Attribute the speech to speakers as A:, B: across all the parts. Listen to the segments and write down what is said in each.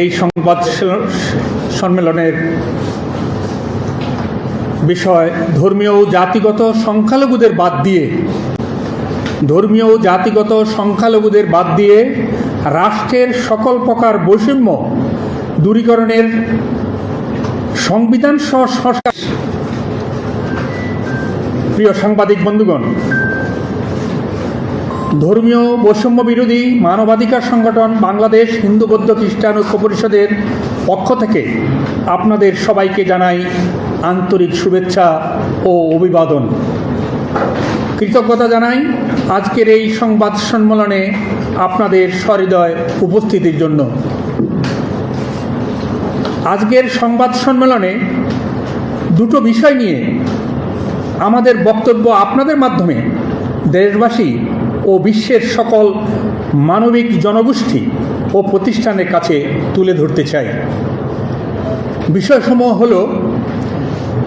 A: এই সংবাদ সম্মেলনের বিষয়, ধর্মীয় জাতিগত সংখ্যালঘুদের বাদ দিয়ে, ধর্মীয় জাতিগত সংখ্যালঘুদের বাদ দিয়ে রাষ্ট্রের সকল প্রকার বৈষম্য দূরীকরণের সংবিধান সহ সংস্কার, প্রিয় সাংবাদিক বন্ধুগণ ধর্মীয় বৈষম্য বিরোধী মানবাধিকার সংগঠন বাংলাদেশ হিন্দু বৌদ্ধ খ্রিস্টান ঐক্য পরিষদের পক্ষ থেকে আপনাদের সবাইকে জানাই আন্তরিক শুভেচ্ছা ও অভিবাদন। কৃতজ্ঞতা জানাই আজকের এই সংবাদ সম্মেলনে আপনাদের সহৃদয় উপস্থিতির জন্য। আজকের সংবাদ সম্মেলনে দুটো বিষয় নিয়ে আমাদের বক্তব্য আপনাদের মাধ্যমে দেশবাসী ও বিশ্বের সকল মানবিক জনগোষ্ঠী ও প্রতিষ্ঠানের কাছে তুলে ধরতে চাই। বিষয়সমূহ হল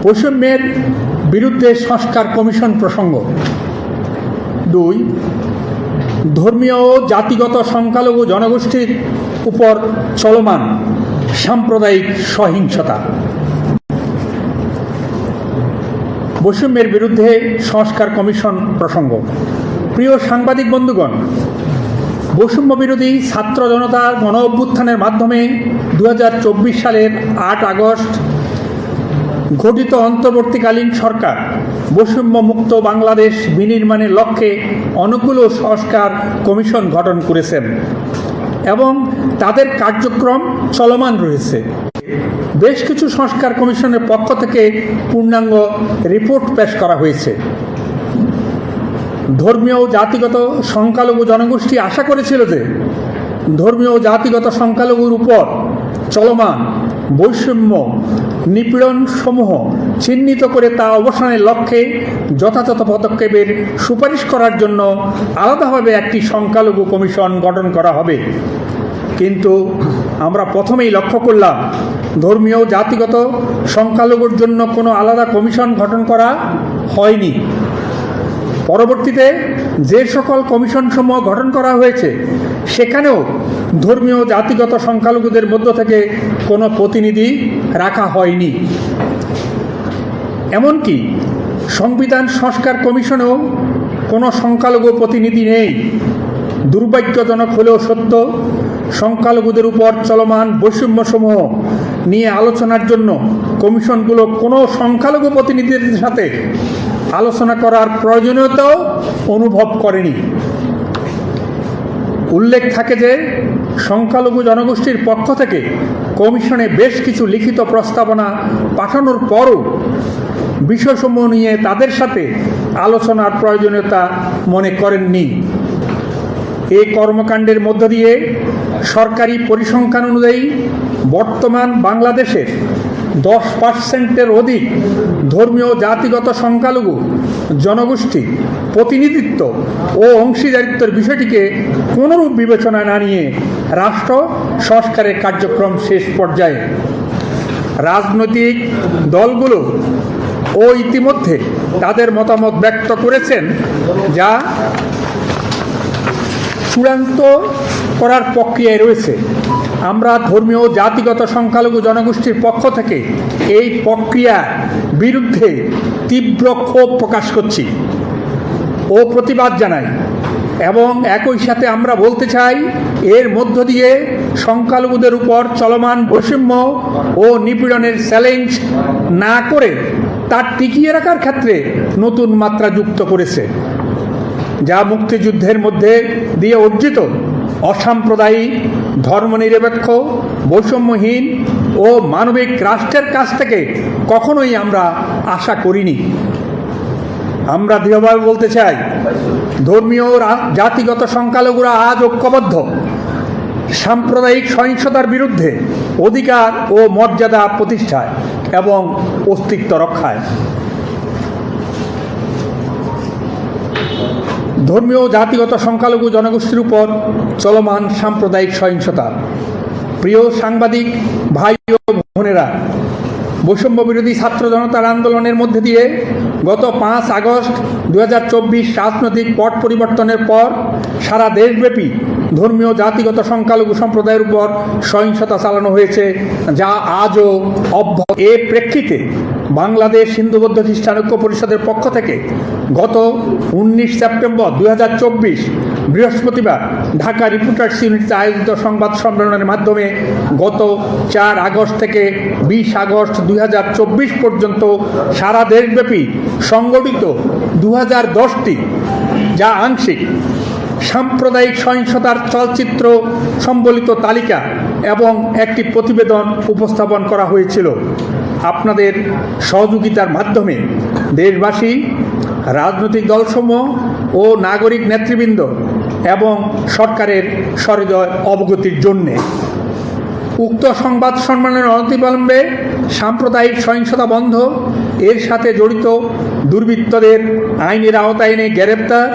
A: বৈষম্যের বিরুদ্ধে সংস্কার কমিশন প্রসঙ্গ। দুই, ধর্মীয় ও জাতিগত সংখ্যালঘু জনগোষ্ঠীর উপর চলমান সাম্প্রদায়িক সহিংসতা। বৈষম্যের বিরুদ্ধে সংস্কার কমিশন প্রসঙ্গ। প্রিয় সাংবাদিক বন্ধুগণ, বৈষম্য বিরোধী ছাত্র জনতার গণ অভ্যুত্থানের মাধ্যমে দু হাজার চব্বিশ সালের আট আগস্ট গঠিত অন্তর্বর্তীকালীন সরকার বৈষম্য মুক্ত বাংলাদেশ বিনির্মাণের লক্ষ্যে অনুকূল সংস্কার কমিশন গঠন করেছেন এবং তাদের কার্যক্রম চলমান রয়েছে। বেশ কিছু সংস্কার কমিশনের পক্ষ থেকে পূর্ণাঙ্গ রিপোর্ট পেশ করা হয়েছে। ধর্মীয় জাতিগত সংখ্যালঘু জনগোষ্ঠী আশা করেছিল যে ধর্মীয় জাতিগত সংখ্যালঘুর উপর চলমান বৈষম্য নিপীড়ন সমূহ চিহ্নিত করে তা অবসানের লক্ষ্যে যথাযথ পদক্ষেপের সুপারিশ করার জন্য আলাদাভাবে একটি সংখ্যালঘু কমিশন গঠন করা হবে। কিন্তু আমরা প্রথমেই লক্ষ্য করলাম, ধর্মীয় জাতিগত সংখ্যালঘুর জন্য কোনো আলাদা কমিশন গঠন করা হয়নি। পরবর্তীতে যে সকল কমিশনসমূহ গঠন করা হয়েছে, সেখানেও ধর্মীয় জাতিগত সংখ্যালঘুদের মধ্য থেকে কোনো প্রতিনিধি রাখা হয়নি। এমনকি সংবিধান সংস্কার কমিশনেও কোনো সংখ্যালঘু প্রতিনিধি নেই। দুর্ভাগ্যজনক হলেও সত্য, সংখ্যালঘুদের উপর চলমান বৈষম্যসমূহ নিয়ে আলোচনার জন্য কমিশনগুলো কোনো সংখ্যালঘু প্রতিনিধিদের সাথে আলোচনা করার প্রয়োজনীয়তাও অনুভব করেনি। উল্লেখ থাকে যে, সংখ্যালঘু জনগোষ্ঠীর পক্ষ থেকে কমিশনে বেশ কিছু লিখিত প্রস্তাবনা পাঠানোর পরও বিষয়সমূহ নিয়ে তাদের সাথে আলোচনার প্রয়োজনীয়তা মনে করেননি। এই কর্মকাণ্ডের মধ্য দিয়ে সরকারি পরিসংখ্যান অনুযায়ী বর্তমান বাংলাদেশের দশ পার্সেন্টের অধিক ধর্মীয় জাতিগত সংখ্যালঘু জনগোষ্ঠী, প্রতিনিধিত্ব ও অংশীদারিত্বের বিষয়টিকে কোনোরূপ বিবেচনায় না নিয়ে রাষ্ট্র সংস্কারের কার্যক্রম শেষ পর্যায়ে রাজনৈতিক দলগুলো ও ইতিমধ্যে তাদের মতামত ব্যক্ত করেছেন যা চূড়ান্ত করার প্রক্রিয়ায় রয়েছে। আমরা ধর্মীয় জাতিগত সংখ্যালঘু জনগোষ্ঠীর পক্ষ থেকে এই প্রক্রিয়ার বিরুদ্ধে তীব্র ক্ষোভ প্রকাশ করছি ও প্রতিবাদ জানাই। এবং একই সাথে আমরা বলতে চাই, এর মধ্য দিয়ে সংখ্যালঘুদের উপর চলমান বৈষম্য ও নিপীড়নের চ্যালেঞ্জ না করে তা টিকিয়ে রাখার ক্ষেত্রে নতুন মাত্রা যুক্ত করেছে, যা মুক্তিযুদ্ধের মধ্যে দিয়ে অর্জিত অসাম্প্রদায়িক ধর্মনিরপেক্ষ, বৈষম্যহীন ও মানবিক রাষ্ট্রের কাছ থেকে কখনোই আমরা আশা করিনি। আমরা দৃঢ়ভাবে বলতে চাই, ধর্মীয় জাতিগত সংখ্যালঘুরা আজ ঐক্যবদ্ধ। সাম্প্রদায়িক সহিংসতার বিরুদ্ধে অধিকার ও মর্যাদা প্রতিষ্ঠায় এবং অস্তিত্ব রক্ষায়। ধর্মীয়, জাতিগত, সংখ্যালঘু জনগোষ্ঠীর উপর চলমান সাম্প্রদায়িক সহিংসতা। প্রিয় সাংবাদিক, ভাই ও বোনেরা বৈষম্য বিরোধী ছাত্র জনতার আন্দোলনের মধ্যে দিয়ে গত পাঁচ আগস্ট দু হাজার চব্বিশ রাজনৈতিক পট পরিবর্তনের পর সারা দেশব্যাপী ধর্মীয়, জাতিগত সংখ্যালঘু সম্প্রদায়ের উপর সহিংসতা চালানো হয়েছে, যা আজও অব্য এ প্রেক্ষিতে বাংলাদেশ হিন্দু বৌদ্ধ খ্রিস্টান ঐক্য পরিষদের পক্ষ থেকে গত উনিশ সেপ্টেম্বর দুই হাজার চব্বিশ বৃহস্পতিবার ঢাকা রিপোর্টার্স ইউনিটিতে আয়োজিত সংবাদ সম্মেলনের মাধ্যমে গত চার আগস্ট থেকে বিশ আগস্ট দুই হাজার চব্বিশ পর্যন্ত সারা দেশব্যাপী সংগঠিত দু হাজার দশটি, যা আংশিক সাম্প্রদায়িক সহিংসতার চলচ্চিত্র সম্বলিত তালিকা এবং একটি প্রতিবেদন উপস্থাপন করা হয়েছিল। আপনাদের সহযোগিতার মাধ্যমে দেশবাসী, রাজনৈতিক দলসমূহ ও নাগরিক নেতৃবৃন্দ এবং সরকারের সহৃদয় অবগতির জন্যে উক্ত সংবাদ সম্মেলনের অনতিবিলম্বে সাম্প্রদায়িক সহিংসতা বন্ধ, এর সাথে জড়িত দুর্বৃত্তদের আইনের আওতায় এনে গ্রেপ্তার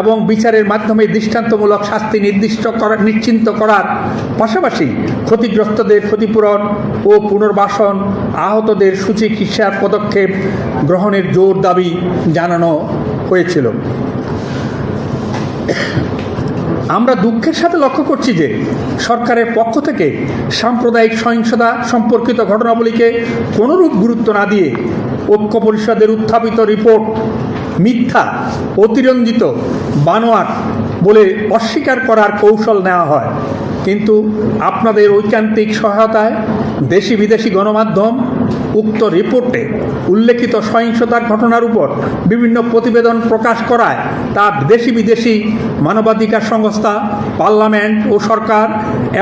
A: এবং বিচারের মাধ্যমে দৃষ্টান্তমূলক শাস্তি নির্দিষ্ট করা নিশ্চিন্ত করার পাশাপাশি ক্ষতিগ্রস্তদের ক্ষতিপূরণ ও পুনর্বাসন আহতদের সুচিকিৎসার পদক্ষেপ গ্রহণের জোর দাবি জানানো হয়েছিল। আমরা দুঃখের সাথে লক্ষ্য করছি যে সরকারের পক্ষ থেকে সাম্প্রদায়িক সহিংসতা সম্পর্কিত ঘটনাবলীকে কোনোরূপ গুরুত্ব না দিয়ে ঐক্য পরিষদের উত্থাপিত রিপোর্ট মিথ্যা, অতিরঞ্জিত, বানোয়াট বলে অস্বীকার করার কৌশল নেওয়া হয়। কিন্তু আপনাদের ঐকান্তিক সহায়তায় দেশি বিদেশি গণমাধ্যম উক্ত রিপোর্টে উল্লেখিত সহিংসতার ঘটনার উপর বিভিন্ন প্রতিবেদন প্রকাশ করায় তা দেশি বিদেশি মানবাধিকার সংস্থা, পার্লামেন্ট ও সরকার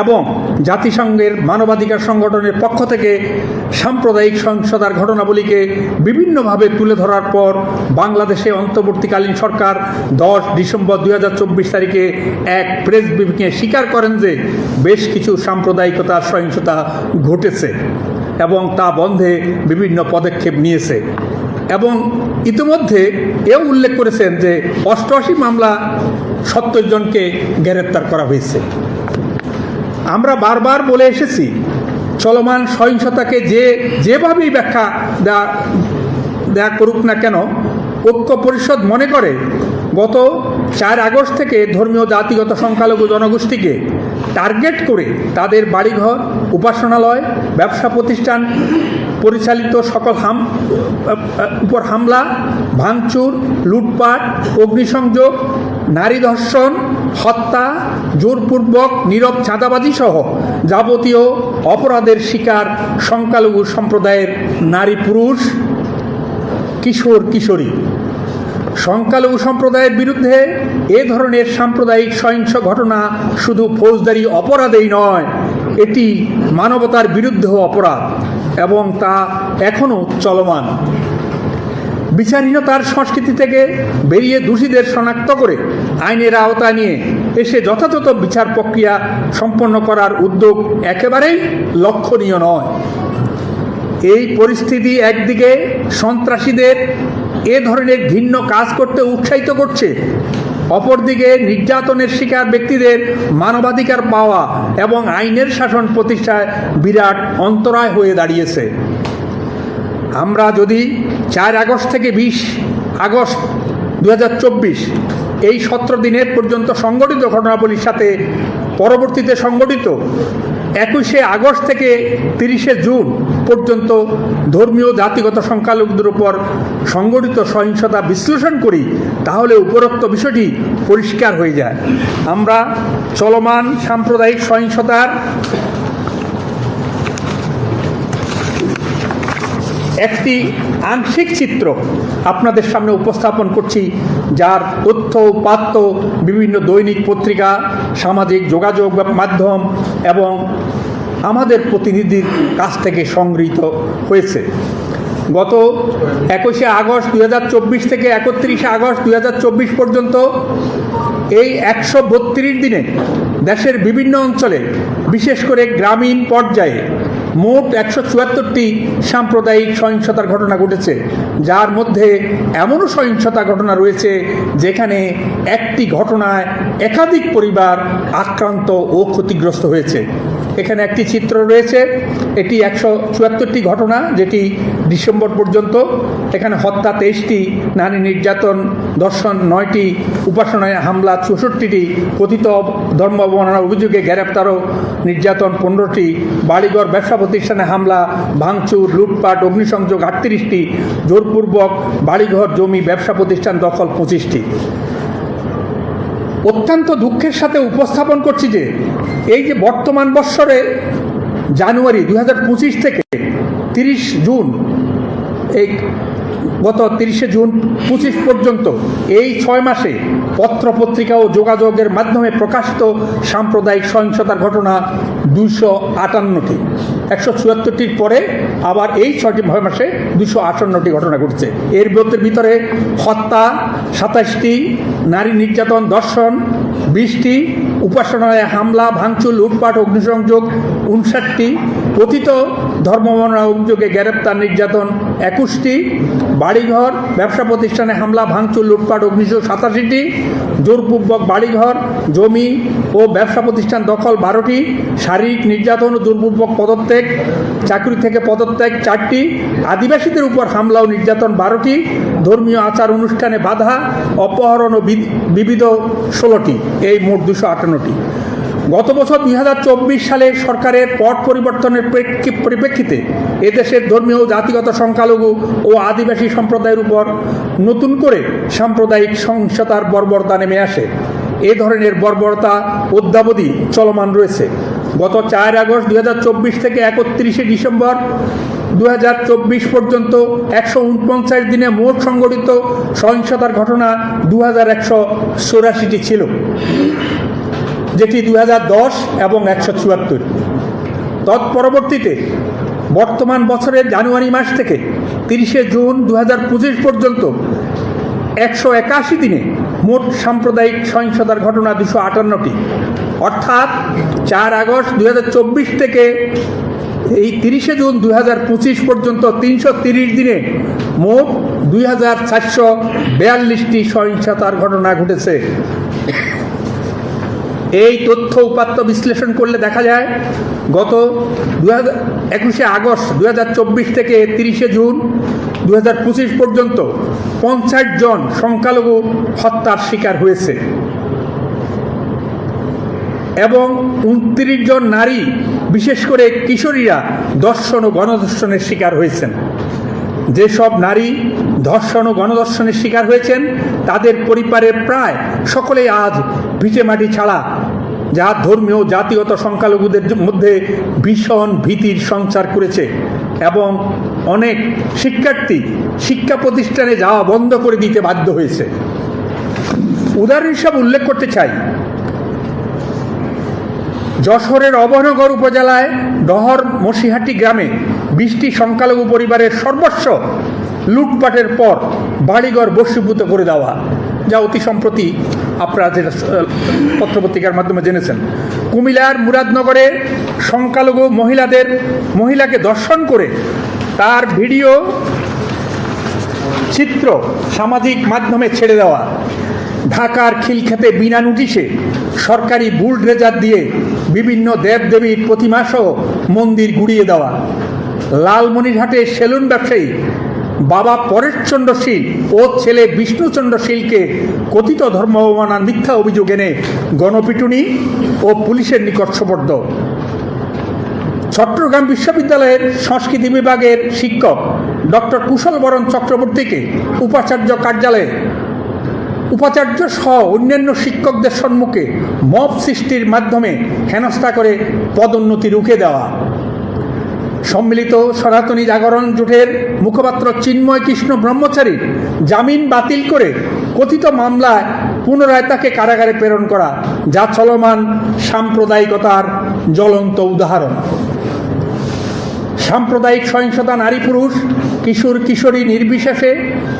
A: এবং জাতিসংঘের মানবাধিকার সংগঠনের পক্ষ থেকে সাম্প্রদায়িক সহিংসতার ঘটনাবলীকে বিভিন্নভাবে তুলে ধরার পর বাংলাদেশে অন্তর্বর্তীকালীন সরকার দশ ডিসেম্বর দুই হাজার চব্বিশ তারিখে এক প্রেস ব্রিফিংয়ে স্বীকার করেন যে বেশ কিছু সাম্প্রদায়িকতার সহিংসতা ঘটেছে। এবং তা বন্ধে বিভিন্ন পদক্ষেপ নিয়েছে। এবং ইতিমধ্যে এও উল্লেখ করেছেন যে অষ্টআশি মামলা সত্তর জনকে গ্রেপ্তার করা হয়েছে। আমরা বারবার বলে এসেছি, চলমান সহিংসতাকে যে, যেভাবেই ব্যাখ্যা দেওয়া দেয়া করুক না কেন, ঐক্য পরিষদ মনে করে গত চার আগস্ট থেকে ধর্মীয় জাতিগত সংখ্যালঘু জনগোষ্ঠীকে টার্গেট করে তাদের বাড়িঘর, উপাসনালয়, ব্যবসা প্রতিষ্ঠান, পরিচালিত সকল হাম উপর হামলা, ভাঙচুর, লুটপাট, অগ্নিসংযোগ, নারী ধর্ষণ, হত্যা, জোরপূর্বক নীরব চাঁদাবাজি সহ যাবতীয় অপরাধের শিকার সংখ্যালঘু সম্প্রদায়ের নারী পুরুষ, কিশোর, কিশোরী। সংখ্যালঘু সম্প্রদায়ের বিরুদ্ধে এ ধরনের সাম্প্রদায়িক সহিংস ঘটনা শুধু ফৌজদারি অপরাধেই নয়, এটি মানবতার বিরুদ্ধেও অপরাধ এবং তা এখনও চলমান। বিচারহীনতার সংস্কৃতি থেকে বেরিয়ে দোষীদের শনাক্ত করে আইনের আওতা নিয়ে এসে যথাযথ বিচার প্রক্রিয়া সম্পন্ন করার উদ্যোগ একেবারেই লক্ষণীয় নয়। এই পরিস্থিতি একদিকে সন্ত্রাসীদের এ ধরনের ঘৃণ্য কাজ করতে উৎসাহিত করছে। অপরদিকে নির্যাতনের শিকার ব্যক্তিদের মানবাধিকার পাওয়া এবং আইনের শাসন প্রতিষ্ঠায় বিরাট অন্তরায় হয়ে দাঁড়িয়েছে। আমরা যদি চার আগস্ট থেকে বিশ আগস্ট দু হাজার চব্বিশ, এই সতেরো দিনের পর্যন্ত সংগঠিত ঘটনাবলীর সাথে পরবর্তীতে সংগঠিত একুশে আগস্ট থেকে তিরিশে জুন পর্যন্ত ধর্মীয় জাতিগত সংখ্যালঘুদের উপর সংগঠিত সহিংসতা বিশ্লেষণ করি, তাহলে উপরোক্ত বিষয়টি পরিষ্কার হয়ে যায়। আমরা চলমান সাম্প্রদায়িক সহিংসতার একটি আংশিক চিত্র আপনাদের সামনে উপস্থাপন করছি, যার তথ্য উপাত্ত বিভিন্ন দৈনিক পত্রিকা, সামাজিক যোগাযোগ মাধ্যম এবং আমাদের প্রতিনিধির কাছ থেকে সংগৃহীত হয়েছে। গত একুশে আগস্ট দুই হাজার চব্বিশ থেকে একত্রিশে আগস্ট দুই হাজার চব্বিশ পর্যন্ত এই একশো বত্রিশ দিনে দেশের বিভিন্ন অঞ্চলে, বিশেষ করে গ্রামীণ পর্যায়ে মোট একশো চুয়াত্তরটি সাম্প্রদায়িক সহিংসতার ঘটনা ঘটেছে। যার মধ্যে এমনও সহিংসতা ঘটনা রয়েছে যেখানে একটি ঘটনায় একাধিক পরিবার আক্রান্ত ও ক্ষতিগ্রস্ত হয়েছে। এখানে একটি চিত্র রয়েছে। এটি একশো চুয়াত্তরটি ঘটনা, যেটি ডিসেম্বর পর্যন্ত। এখানে হত্যা তেইশটি, নারী নির্যাতন দর্শন নয়টি, উপাসনায় হামলা চৌষট্টিটি কথিত ধর্ম অবমাননার অভিযোগে গ্রেপ্তার ও নির্যাতন পনেরোটি, বাড়িঘর ব্যবসা প্রতিষ্ঠানে হামলা, ভাঙচুর, লুটপাট, অগ্নিসংযোগ আটত্রিশটি, জোরপূর্বক বাড়িঘর, জমি, ব্যবসা প্রতিষ্ঠান দখল পঁচিশটি। অত্যন্ত দুঃখের সাথে উপস্থাপন করছি যে এই যে বর্তমান বৎসরে জানুয়ারি দু হাজার পঁচিশ থেকে তিরিশ জুন, এই গত তিরিশে জুন পঁচিশ পর্যন্ত এই ছয় মাসে পত্রপত্রিকা ও যোগাযোগের মাধ্যমে প্রকাশিত সাম্প্রদায়িক সহিংসতার ঘটনা দুশো আটান্নটি। একশো চুয়াত্তরটির পরে আবার এই ছয়টি ছয় মাসে দুশো আটান্নটি ঘটনা ঘটছে। এর ভিতরে হত্যা সাতাশটি নারী নির্যাতন, দর্শন, বিশটি উপাসনায় হামলা, ভাঙচুর, লুটপাট, অগ্নিসংযোগ, উনষাটটি কথিত ধর্মমনা অভিযোগে গ্রেপ্তার নির্যাতন একুশটি বাড়িঘর, ব্যবসা প্রতিষ্ঠানে হামলা, ভাঙচুর, লুটপাট অগ্নিসংযোগ সাতাশিটি, জোরপূর্বক বাড়িঘর, জমি ও ব্যবসা প্রতিষ্ঠান দখল বারোটি, শারীরিক নির্যাতন ও জোরপূর্বক পদত্যাগ, চাকরি থেকে পদত্যাগ চারটি, আদিবাসীদের উপর হামলা ও নির্যাতন বারোটি, ধর্মীয় আচার অনুষ্ঠানে বাধা, অপহরণ ও বিবিধ ষোলোটি, এই মোট দুশো আটান্নটি। গত বছর দুই হাজার চব্বিশ সালে সরকারের পট পরিবর্তনের প্রেক্ষি- পরিপ্রেক্ষিতে এদেশের ধর্মীয় জাতিগত সংখ্যালঘু ও আদিবাসী সম্প্রদায়ের উপর নতুন করে সাম্প্রদায়িক সহিংসতার বর্বরতা নেমে আসে। এ ধরনের বর্বরতা অদ্যাবধি চলমান রয়েছে। গত চার আগস্ট দুই হাজার চব্বিশ থেকে একত্রিশে ডিসেম্বর দু হাজার চব্বিশ পর্যন্ত একশো উনপঞ্চাশ দিনে মোট সংগঠিত সহিংসতার ঘটনা দু হাজার একশো চৌরাশিটি ছিল। যেটি দু হাজার দশ এবং একশো চুয়াত্তর। তৎপরবর্তীতে বর্তমান বছরের জানুয়ারি মাস থেকে তিরিশে জুন দু হাজার পঁচিশ পর্যন্ত একশো একাশি দিনে মোট সাম্প্রদায়িক সহিংসতার ঘটনা দুশো আটান্নটি। অর্থাৎ চার আগস্ট দু হাজার চব্বিশ থেকে এই তিরিশে জুন দু হাজার পঁচিশ পর্যন্ত তিনশো দিনে মোট দুই হাজার চারশো বিয়াল্লিশটি সহিংসতার ঘটনা ঘটেছে। এই তথ্য উপাত্ত বিশ্লেষণ করলে দেখা যায়, গত দু একুশে আগস্ট দুই হাজার চব্বিশ থেকে তিরিশে জুন দু হাজার পঁচিশ পর্যন্ত পঞ্চাশ জন সংখ্যালঘু হত্যার শিকার হয়েছে। এবং উনত্রিশ জন নারী, বিশেষ করে কিশোরীরা দর্শন ও গণধর্ষণের শিকার হয়েছেন। যেসব নারী ধর্ষণ ও গণধর্ষণের শিকার হয়েছেন, তাদের পরিবারের প্রায় সকলেই আজ ভিটেমাটি ছাড়া যা ধর্মীয় ও জাতিগত সংখ্যালঘুদের মধ্যে ভীষণ ভীতির সঞ্চার করেছে এবং অনেক শিক্ষার্থী শিক্ষা প্রতিষ্ঠানে যাওয়া বন্ধ করে দিতে বাধ্য হয়েছে। উদাহরণ হিসাবে উল্লেখ করতে চাই। যশোরের অবনগর উপজেলায় ডহর মসিহাটি গ্রামে বিশটি সংখ্যালঘু পরিবারের সর্বস্ব লুটপাটের পর বাড়িঘর বসীভূত করে দেওয়া। যা অতি সম্প্রতি আপনারা যেটা পত্রপত্রিকার মাধ্যমে জেনেছেন। কুমিল্লার মুরাদনগরে সংখ্যালঘু মহিলাদের, মহিলাকে দর্শন করে তার ভিডিও, চিত্র সামাজিক মাধ্যমে ছেড়ে দেওয়া। ঢাকার খিলক্ষেতে বিনা নোটিশে সরকারি বুলড্রেজার দিয়ে বিভিন্ন দেবদেবীর প্রতিমাসহ মন্দির গুড়িয়ে দেওয়া। লালমনিরহাটে সেলুন ব্যবসায়ী বাবা পরেশচন্দ্র শীল ও ছেলে বিষ্ণুচন্দ্র শীলকে কথিত ধর্ম অবমাননার মিথ্যা অভিযোগ এনে গণপিটুনি ও পুলিশের নিকট সোপর্দ। চট্টগ্রাম বিশ্ববিদ্যালয়ের সংস্কৃতি বিভাগের শিক্ষক ডক্টর কুশল বরণ চক্রবর্তীকে উপাচার্য কার্যালয়ে। উপাচার্য সহ অন্যান্য শিক্ষকদের সম্মুখে মব সৃষ্টির মাধ্যমে হেনস্থা করে পদোন্নতি রুখে দেওয়া। সম্মিলিত সনাতনী জাগরণ জোটের মুখপাত্র চিন্ময় কৃষ্ণ ব্রহ্মচারীর জামিন বাতিল করে কথিত মামলায় পুনরায় তাকে কারাগারে প্রেরণ করা, যা চলমান সাম্প্রদায়িকতার জ্বলন্ত উদাহরণ। সাম্প্রদায়িক সহিংসতা নারী পুরুষ, কিশোর, কিশোরী নির্বিশেষে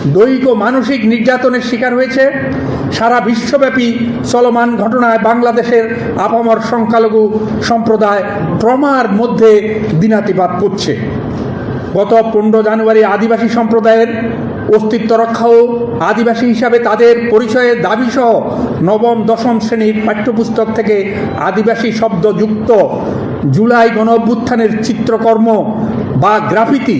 A: দৈহিক ও মানসিক নির্যাতনের শিকার হয়েছে। সারা বিশ্বব্যাপী চলমান ঘটনায় বাংলাদেশের আপামর সংখ্যালঘু সম্প্রদায় ট্রমার মধ্যে দিনাতিপাত করছে। গত পনেরো জানুয়ারি আদিবাসী সম্প্রদায়ের অস্তিত্ব রক্ষা ও আদিবাসী হিসাবে তাদের পরিচয়ের দাবিসহ নবম, দশম শ্রেণির পাঠ্যপুস্তক থেকে আদিবাসী শব্দ যুক্ত জুলাই গণ অভ্যুত্থানের চিত্রকর্ম বা গ্রাফিতি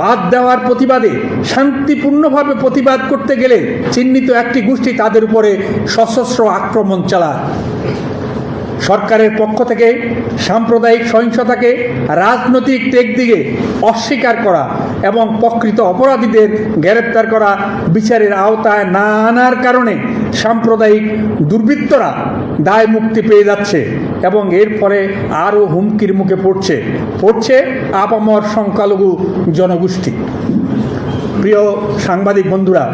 A: বাদ দেওয়ার প্রতিবাদে শান্তিপূর্ণভাবে প্রতিবাদ করতে গেলে চিহ্নিত একটি গোষ্ঠী তাদের উপরে সশস্ত্র আক্রমণ চালায়। সরকারের পক্ষ থেকে সাম্প্রদায়িক সহিংসতাকে রাজনৈতিক টেক দিকে অস্বীকার করা এবং প্রকৃত অপরাধীদের গ্রেপ্তার করা বিচারের আওতায় না আনার কারণে সাম্প্রদায়িক দুর্বৃত্তরা দায় মুক্তি পেয়ে যাচ্ছে এবং এর ফলে আরও হুমকির মুখে পড়ছে। পড়ছে আপামর সংখ্যালঘু জনগোষ্ঠী। প্রিয় সাংবাদিক বন্ধুরা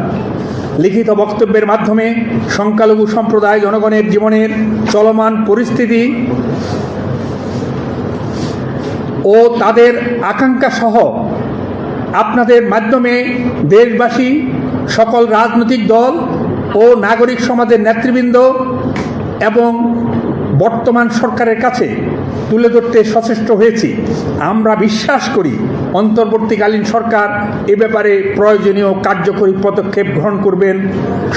A: লিখিত বক্তব্যের মাধ্যমে সংখ্যালঘু সম্প্রদায় জনগণের জীবনের চলমান পরিস্থিতি ও তাদের আকাঙ্ক্ষা সহ আপনাদের মাধ্যমে দেশবাসী, সকল রাজনৈতিক দল ও নাগরিক সমাজের নেতৃবৃন্দ এবং বর্তমান সরকারের কাছে তুলে ধরতে সচেষ্ট হয়েছি। আমরা বিশ্বাস করি, অন্তর্বর্তীকালীন সরকার এ ব্যাপারে প্রয়োজনীয় কার্যকরী পদক্ষেপ গ্রহণ করবেন।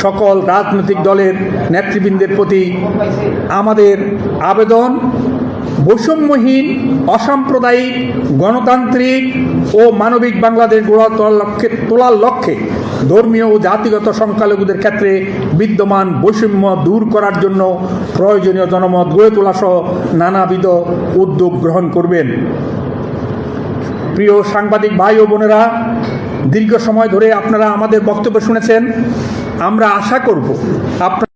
A: সকল রাজনৈতিক দলের নেতৃবৃন্দের প্রতি আমাদের আবেদন বৈষম্যহীন, অসাম্প্রদায়িক, গণতান্ত্রিক ও মানবিক বাংলাদেশ গড়া তোলার লক্ষ্যে তোলার লক্ষ্যে ধর্মীয় ও জাতিগত সংখ্যালঘুদের ক্ষেত্রে বিদ্যমান বৈষম্য দূর করার জন্য প্রয়োজনীয় জনমত গড়ে তোলা সহ নানাবিধ উদ্যোগ গ্রহণ করবেন। প্রিয় সাংবাদিক ভাই ও বোনেরা, দীর্ঘ সময় ধরে আপনারা আমাদের বক্তব্য শুনেছেন। আমরা আশা করব আপনারা